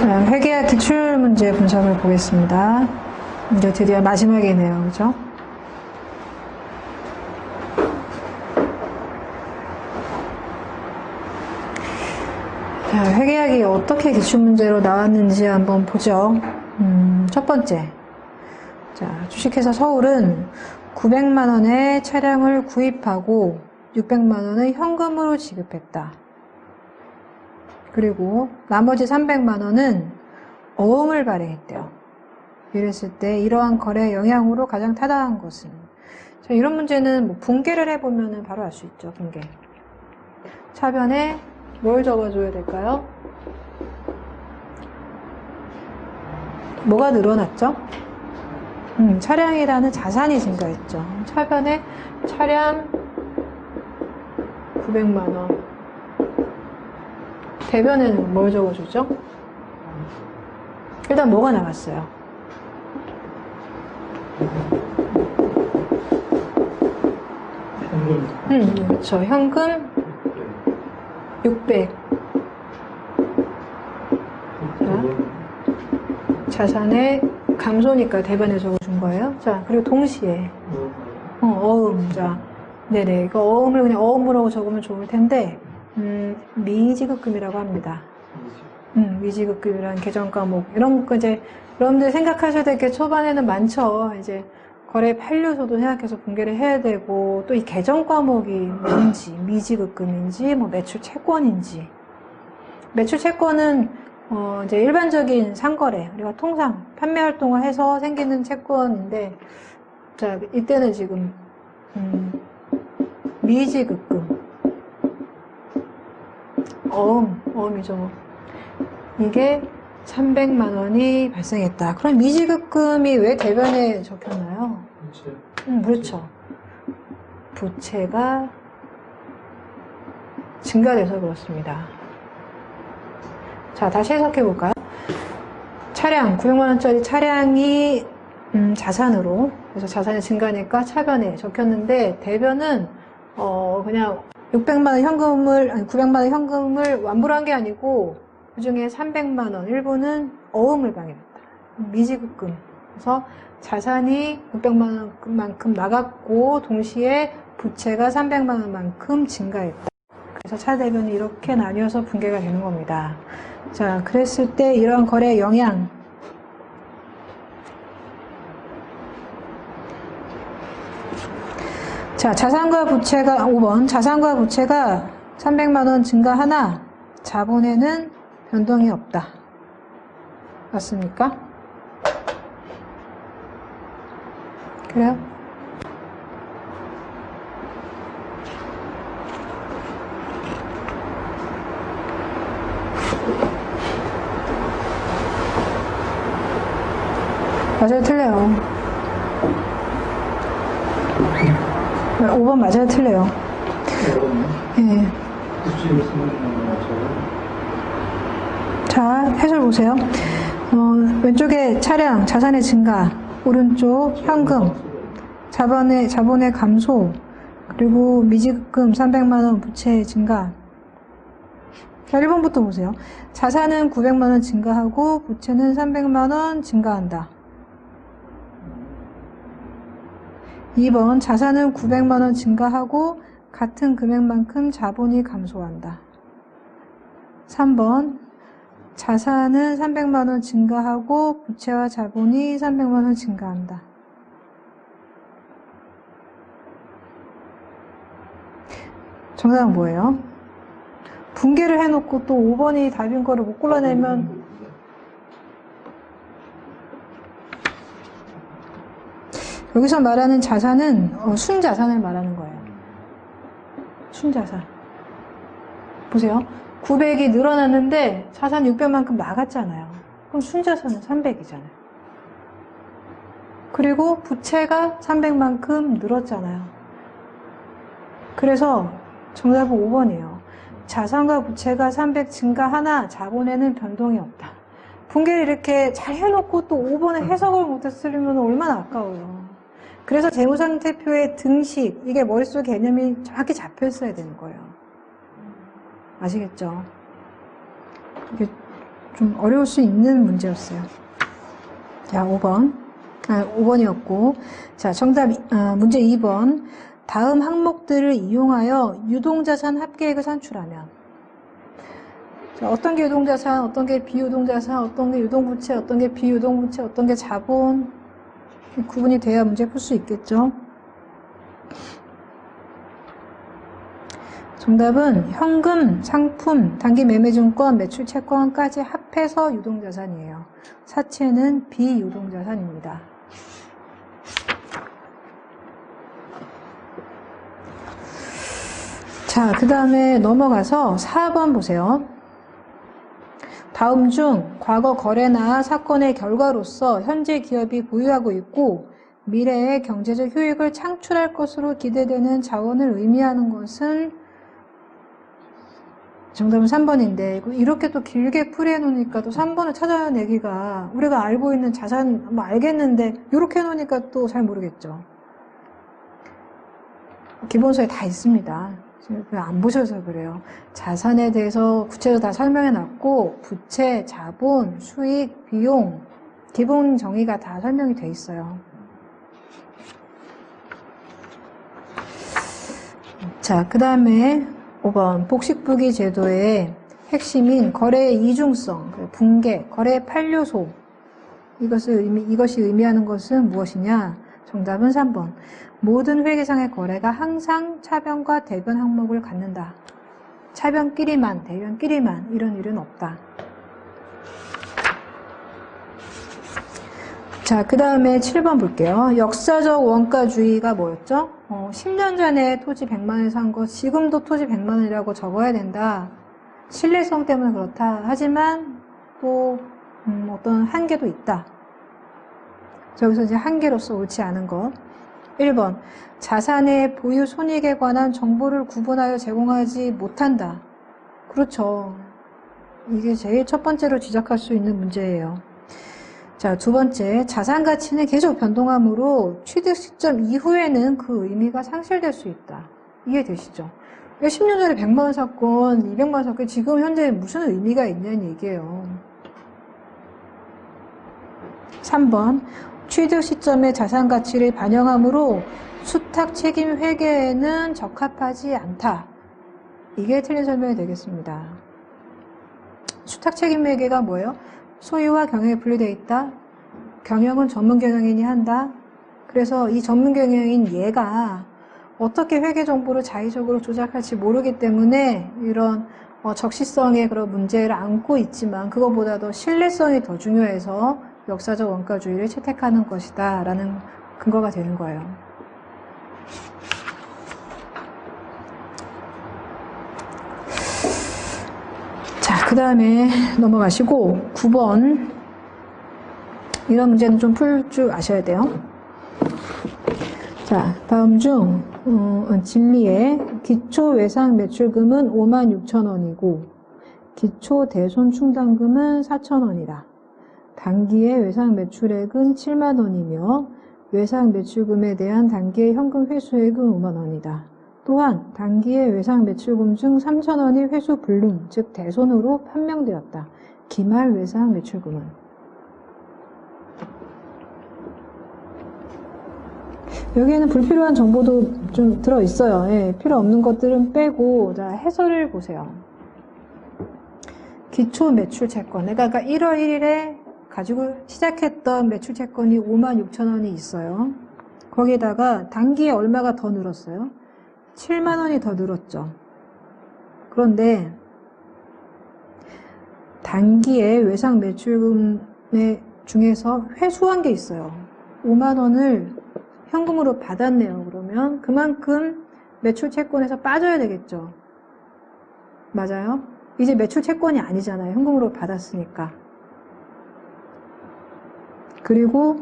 자, 회계학 기출 문제 분석을 보겠습니다. 이제 드디어 마지막이네요. 그죠? 자, 회계학이 어떻게 기출 문제로 나왔는지 한번 보죠. 음, 첫 번째. 자, 주식회사 서울은 900만 원의 차량을 구입하고 600만 원을 현금으로 지급했다. 그리고 나머지 300만 원은 어음을 발행했대요. 이랬을 때 이러한 거래 영향으로 가장 타당한 것은 자, 이런 문제는 뭐 분계를 해보면 바로 알 수 있죠. 분계. 차변에 뭘 적어줘야 될까요? 뭐가 늘어났죠? 음, 차량이라는 자산이 증가했죠. 차변에 차량 900만원. 대변에는 뭘 적어주죠? 일단 뭐가 나갔어요? 현금 음, 그렇죠. 현금 600. 자산의 감소니까 대변에 적어준 거예요. 자, 그리고 동시에 어, 어음. 자, 네네. 이거 어음을 그냥 어음으로 적으면 좋을 텐데, 음, 미지급금이라고 합니다. 음, 미지급금이란 계정 과목. 이런 거 이제, 여러분들 생각하셔야 될 게 초반에는 많죠. 이제, 거래 판료소도 생각해서 분개를 해야 되고, 또 이 계정 과목이 뭔지, 미지급금인지, 뭐 매출 채권인지. 매출 채권은, 어, 이제 일반적인 상거래, 우리가 통상 판매 활동을 해서 생기는 채권인데, 자, 이때는 지금, 음, 미지급금. 어음, 어음이죠. 이게 300만 원이 발생했다. 그럼 미지급금이 왜 대변에 적혔나요? 음, 그렇죠. 부채가 증가돼서 그렇습니다. 자, 다시 해석해 볼까요? 차량, 900만 원짜리 차량이 음, 자산으로, 그래서 자산이 증가니까 차변에 적혔는데, 대변은, 어, 그냥 600만 원 현금을, 아니, 900만 원 현금을 완부를 한 게 아니고, 그 중에 300만 원, 일부는 어음을 방해했다. 미지급금. 그래서 자산이 600만 원만큼 나갔고, 동시에 부채가 300만 원만큼 증가했다. 그래서 차대변이 이렇게 나뉘어서 분개가 되는 겁니다. 자, 그랬을 때 이러한 거래 영향, 자, 자산과 부채가 5번 자산과 부채가 300만 원 증가하나 자본에는 변동이 없다. 맞습니까? 그래요? 맞아요, 틀려요. 5번 맞아요, 틀려요. 예. 자, 해설 보세요. 어, 왼쪽에 차량, 자산의 증가, 오른쪽 현금, 자본의, 자본의 감소, 그리고 미지급금 300만원 부채 증가. 자, 1번부터 보세요. 자산은 900만원 증가하고 부채는 300만원 증가한다. 2번 자산은 900만 원 증가하고 같은 금액만큼 자본이 감소한다. 3번 자산은 300만 원 증가하고 부채와 자본이 300만 원 증가한다. 정답은 뭐예요? 분개를 해놓고 또 5번이 답인 거를 못 골라내면 여기서 말하는 자산은 어, 순자산을 말하는 거예요. 순자산. 보세요. 900이 늘어났는데 자산 600만큼 나갔잖아요. 그럼 순자산은 300이잖아요. 그리고 부채가 300만큼 늘었잖아요. 그래서 정답은 5번이에요. 자산과 부채가 300 증가하나 자본에는 변동이 없다. 분개를 이렇게 잘 해놓고 또 5번에 해석을 못했으면 얼마나 아까워요. 그래서 재무상태표의 등식, 이게 머릿속 개념이 정확히 잡혀 있어야 되는 거예요. 아시겠죠? 이게 좀 어려울 수 있는 문제였어요. 자, 5번. 아, 5번이었고. 자, 정답, 아, 문제 2번. 다음 항목들을 이용하여 유동자산 합계액을 산출하면. 자, 어떤 게 유동자산, 어떤 게 비유동자산, 어떤 게 유동부채, 어떤 게 비유동부채, 어떤 게 자본. 구분이 돼야 문제 풀 수 있겠죠. 정답은 현금, 상품, 단기 매매증권, 매출 채권까지 합해서 유동자산이에요. 사채는 비유동자산입니다. 자, 그 다음에 넘어가서 4번 보세요. 다음 중 과거 거래나 사건의 결과로서 현재 기업이 보유하고 있고 미래의 경제적 효익을 창출할 것으로 기대되는 자원을 의미하는 것은 정답은 3번인데 이렇게 또 길게 풀이해 놓으니까 또 3번을 찾아내기가 우리가 알고 있는 자산 뭐 알겠는데 이렇게 해 놓으니까 또 잘 모르겠죠. 기본서에 다 있습니다. 안 보셔서 그래요. 자산에 대해서 구체적으로 다 설명해 놨고 부채, 자본, 수익, 비용 기본 정의가 다 설명이 돼 있어요. 자, 그 다음에 5번 복식부기 제도의 핵심인 거래의 이중성, 그 붕괴, 거래의 판료소 이것을 이것이 의미하는 것은 무엇이냐? 정답은 3번. 모든 회계상의 거래가 항상 차변과 대변 항목을 갖는다. 차변끼리만, 대변끼리만 이런 일은 없다. 자, 그 다음에 7번 볼게요. 역사적 원가주의가 뭐였죠? 어, 10년 전에 토지 100만원에 산거 지금도 토지 100만원이라고 적어야 된다. 신뢰성 때문에 그렇다. 하지만 또 음, 어떤 한계도 있다. 저기서 이제 한계로서 옳지 않은 것. 1번. 자산의 보유 손익에 관한 정보를 구분하여 제공하지 못한다. 그렇죠. 이게 제일 첫 번째로 지적할 수 있는 문제예요. 자, 두 번째. 자산 가치는 계속 변동하므로 취득 시점 이후에는 그 의미가 상실될 수 있다. 이해되시죠? 10년 전에 100만 원 사건, 200만 원 사건, 지금 현재 무슨 의미가 있냐는 얘기예요. 3번. 취득 시점의 자산 가치를 반영하므로 수탁 책임 회계에는 적합하지 않다. 이게 틀린 설명이 되겠습니다. 수탁 책임 회계가 뭐예요? 소유와 경영이 분리되어 있다. 경영은 전문 경영인이 한다. 그래서 이 전문 경영인 얘가 어떻게 회계 정보를 자의적으로 조작할지 모르기 때문에 이런 어, 적시성의 그런 문제를 안고 있지만 그것보다 도 신뢰성이 더 중요해서 역사적 원가주의를 채택하는 것이다 라는 근거가 되는 거예요. 자, 그 다음에 넘어가시고 9번 이런 문제는 좀 풀 줄 아셔야 돼요. 자, 다음 중 어, 진리의 기초 외상 매출금은 5만 6천 원이고 기초 대손 충당금은 4천 원이다. 단기의 외상 매출액은 7만 원이며 외상 매출금에 대한 단기의 현금 회수액은 5만 원이다. 또한 단기의 외상 매출금 중 3천 원이 회수 불능, 즉 대손으로 판명되었다. 기말 외상 매출금은 여기에는 불필요한 정보도 좀 들어 있어요. 예, 필요 없는 것들은 빼고 자 해설을 보세요. 기초 매출 채권. 아까 1월 1일에 가지고 시작했던 매출 채권이 5만 6천 원이 있어요. 거기에다가 단기에 얼마가 더 늘었어요? 7만 원이 더 늘었죠. 그런데 단기에 외상 매출금의 중에서 회수한 게 있어요. 5만 원을 현금으로 받았네요. 그러면 그만큼 매출 채권에서 빠져야 되겠죠. 맞아요? 이제 매출 채권이 아니잖아요. 현금으로 받았으니까. 그리고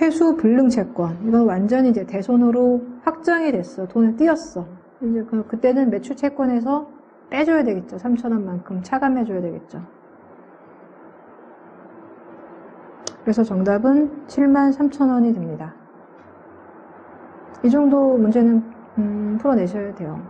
회수 불능 채권. 이건 완전히 이제 대손으로 확정이 됐어. 돈을 띄었어. 이제 그, 그때는 매출 채권에서 빼줘야 되겠죠. 3천원만큼 차감해줘야 되겠죠. 그래서 정답은 7만 3천원이 됩니다. 이 정도 문제는 음, 풀어내셔야 돼요.